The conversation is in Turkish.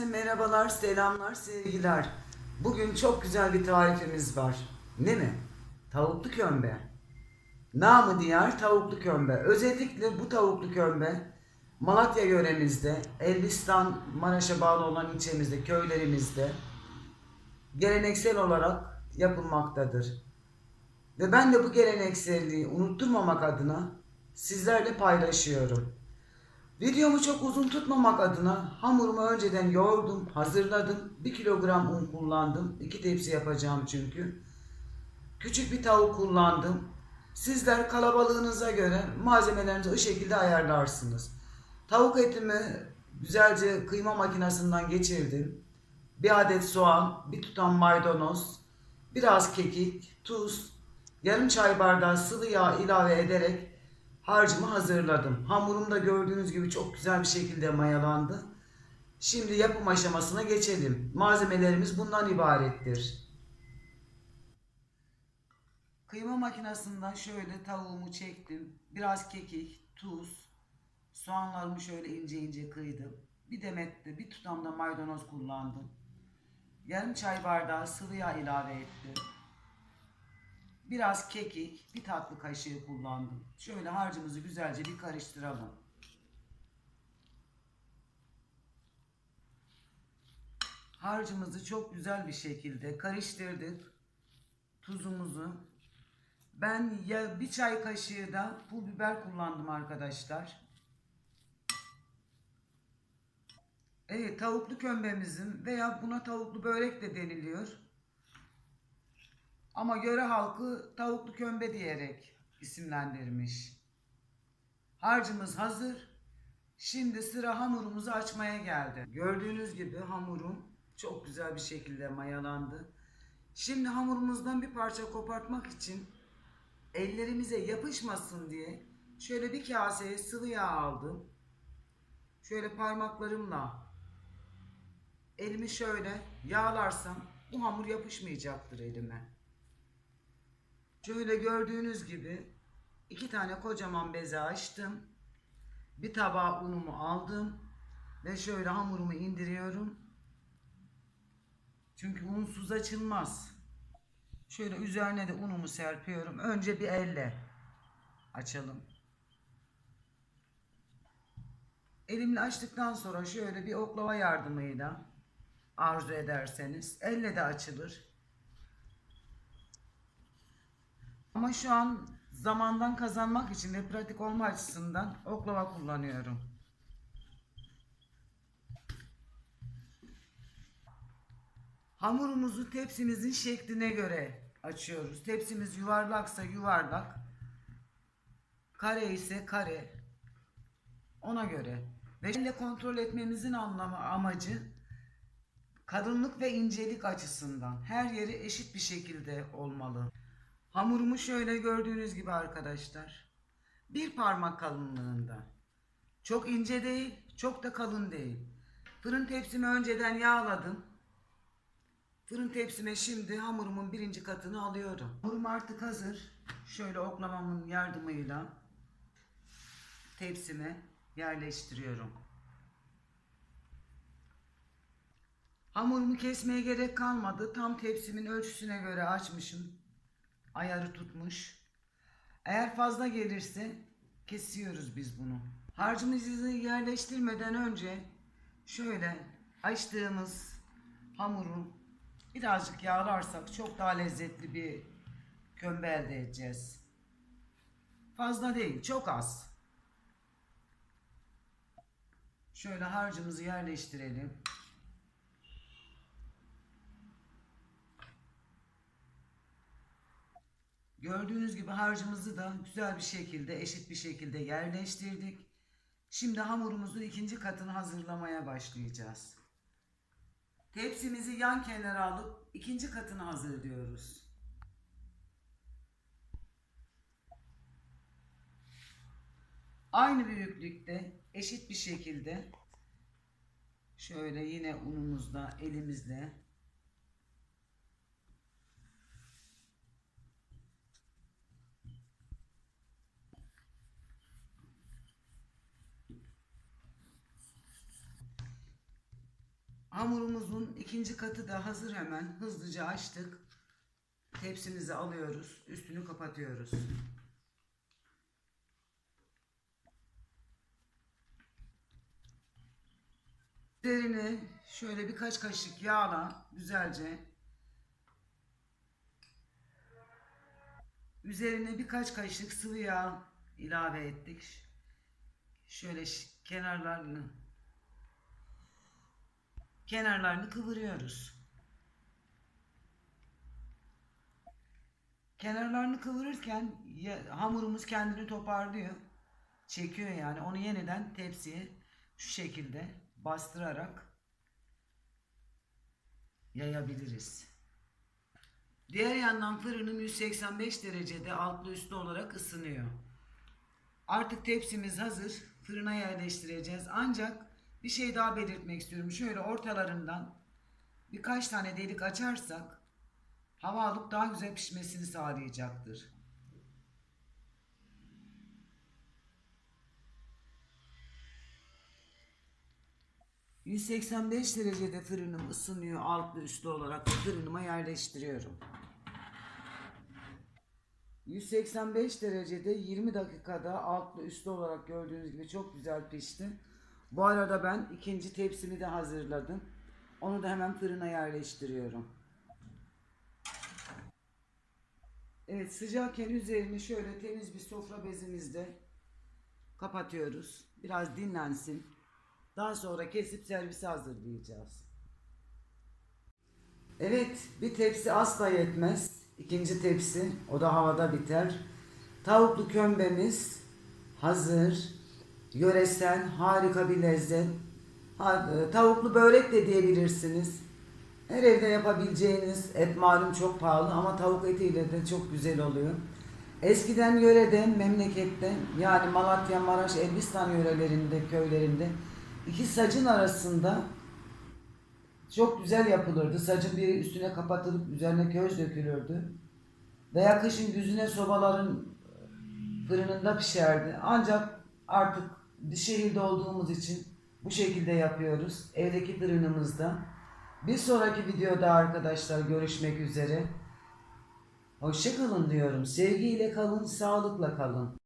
Herkese merhabalar, selamlar, sevgiler. Bugün çok güzel bir tarifimiz var. Ne mi? Tavuklu kömbe. Namı diğer tavuklu kömbe. Özellikle bu tavuklu kömbe Malatya yöremizde, Elbistan, Maraş'a bağlı olan ilçemizde, köylerimizde geleneksel olarak yapılmaktadır. Ve ben de bu gelenekselliği unutturmamak adına sizlerle paylaşıyorum. Videomu çok uzun tutmamak adına hamurumu önceden yoğurdum, hazırladım. 1 kilogram un kullandım. 2 tepsi yapacağım çünkü. Küçük bir tavuk kullandım. Sizler kalabalığınıza göre malzemelerinizi o şekilde ayarlarsınız. Tavuk etimi güzelce kıyma makinesinden geçirdim. Bir adet soğan, bir tutam maydanoz, biraz kekik, tuz, yarım çay bardağı sıvı yağ ilave ederek harcımı hazırladım. Hamurum da gördüğünüz gibi çok güzel bir şekilde mayalandı. Şimdi yapım aşamasına geçelim. Malzemelerimiz bundan ibarettir. Kıyma makinesinden şöyle tavuğumu çektim. Biraz kekik, tuz, soğanlarımı şöyle ince ince kıydım. Bir demet de bir tutam da maydanoz kullandım. Yarım çay bardağı sıvı yağ ilave ettim. Biraz kekik, bir tatlı kaşığı kullandım. Şöyle harcımızı güzelce bir karıştıralım. Harcımızı çok güzel bir şekilde karıştırdık. Tuzumuzu. Ben ya bir çay kaşığı da pul biber kullandım arkadaşlar. Evet tavuklu kömbemizin veya buna tavuklu börek de deniliyor. Ama göre halkı tavuklu kömbe diyerek isimlendirmiş. Harcımız hazır. Şimdi sıra hamurumuzu açmaya geldi. Gördüğünüz gibi hamurum çok güzel bir şekilde mayalandı. Şimdi hamurumuzdan bir parça kopartmak için ellerimize yapışmasın diye şöyle bir kaseye sıvı yağ aldım. Şöyle parmaklarımla elimi şöyle yağlarsam bu hamur yapışmayacaktır elime. Şöyle gördüğünüz gibi iki tane kocaman beze açtım. Bir tabağa unumu aldım ve şöyle hamurumu indiriyorum. Çünkü unsuz açılmaz. Şöyle üzerine de unumu serpiyorum. Önce bir elle açalım. Elimle açtıktan sonra şöyle bir oklava yardımıyla arzu ederseniz elle de açılır. Ama şu an zamandan kazanmak için ve pratik olma açısından oklava kullanıyorum. Hamurumuzu tepsimizin şekline göre açıyoruz. Tepsimiz yuvarlaksa yuvarlak, kare ise kare. Ona göre. Ve elle kontrol etmemizin anlamı amacı kalınlık ve incelik açısından her yeri eşit bir şekilde olmalı. Hamurumu şöyle gördüğünüz gibi arkadaşlar. Bir parmak kalınlığında. Çok ince değil, çok da kalın değil. Fırın tepsimi önceden yağladım. Fırın tepsime şimdi hamurumun birinci katını alıyorum. Hamurum artık hazır. Şöyle oklavamın yardımıyla tepsime yerleştiriyorum. Hamurumu kesmeye gerek kalmadı. Tam tepsimin ölçüsüne göre açmışım. Ayarı tutmuş. Eğer fazla gelirse kesiyoruz biz bunu. Harcımızı yerleştirmeden önce şöyle açtığımız hamuru birazcık yağlarsak çok daha lezzetli bir kömbe elde edeceğiz. Fazla değil, çok az. Şöyle harcımızı yerleştirelim. Gördüğünüz gibi harcımızı da güzel bir şekilde, eşit bir şekilde yerleştirdik. Şimdi hamurumuzun ikinci katını hazırlamaya başlayacağız. Tepsimizi yan kenara alıp ikinci katını hazırlıyoruz. Aynı büyüklükte, eşit bir şekilde şöyle yine unumuzla, elimizle Hamurumuzun ikinci katı da hazır hemen. Hızlıca açtık. Tepsimizi alıyoruz. Üstünü kapatıyoruz. Üzerine şöyle birkaç kaşık yağla güzelce Üzerine birkaç kaşık sıvı yağ ilave ettik. Şöyle kenarlarını kenarlarını kıvırıyoruz. Kenarlarını kıvırırken hamurumuz kendini toparlıyor. Çekiyor yani. Onu yeniden tepsiye şu şekilde bastırarak yayabiliriz. Diğer yandan fırınım 185 derecede altlı üstlü olarak ısınıyor. Artık tepsimiz hazır. Fırına yerleştireceğiz. Ancak bir şey daha belirtmek istiyorum. Şöyle ortalarından birkaç tane delik açarsak hava alıp daha güzel pişmesini sağlayacaktır. ...185 derecede fırınım ısınıyor altlı üstlü olarak fırınıma yerleştiriyorum. 185 derecede 20 dakikada altlı üstlü olarak gördüğünüz gibi çok güzel pişti. Bu arada ben ikinci tepsimi de hazırladım. Onu da hemen fırına yerleştiriyorum. Evet sıcakken üzerini şöyle temiz bir sofra bezimizde kapatıyoruz. Biraz dinlensin. Daha sonra kesip servise hazırlayacağız. Evet, bir tepsi asla yetmez. İkinci tepsi, o da havada biter. Tavuklu kömbemiz hazır. Yöresel, harika bir lezzet. E, Tavuklu börek de diyebilirsiniz. Her evde yapabileceğiniz et malum çok pahalı ama tavuk etiyle de çok güzel oluyor. Eskiden yörede, memlekette yani Malatya, Maraş, Elbistan yörelerinde, köylerinde iki sacın arasında çok güzel yapılırdı. Sacın biri üstüne kapatılıp üzerine köz dökülürdü. Veya kışın güzüne sobaların fırınında pişerdi. Ancak artık şehirde olduğumuz için bu şekilde yapıyoruz. Evdeki fırınımızda. Bir sonraki videoda arkadaşlar görüşmek üzere. Hoşçakalın diyorum. Sevgiyle kalın, sağlıkla kalın.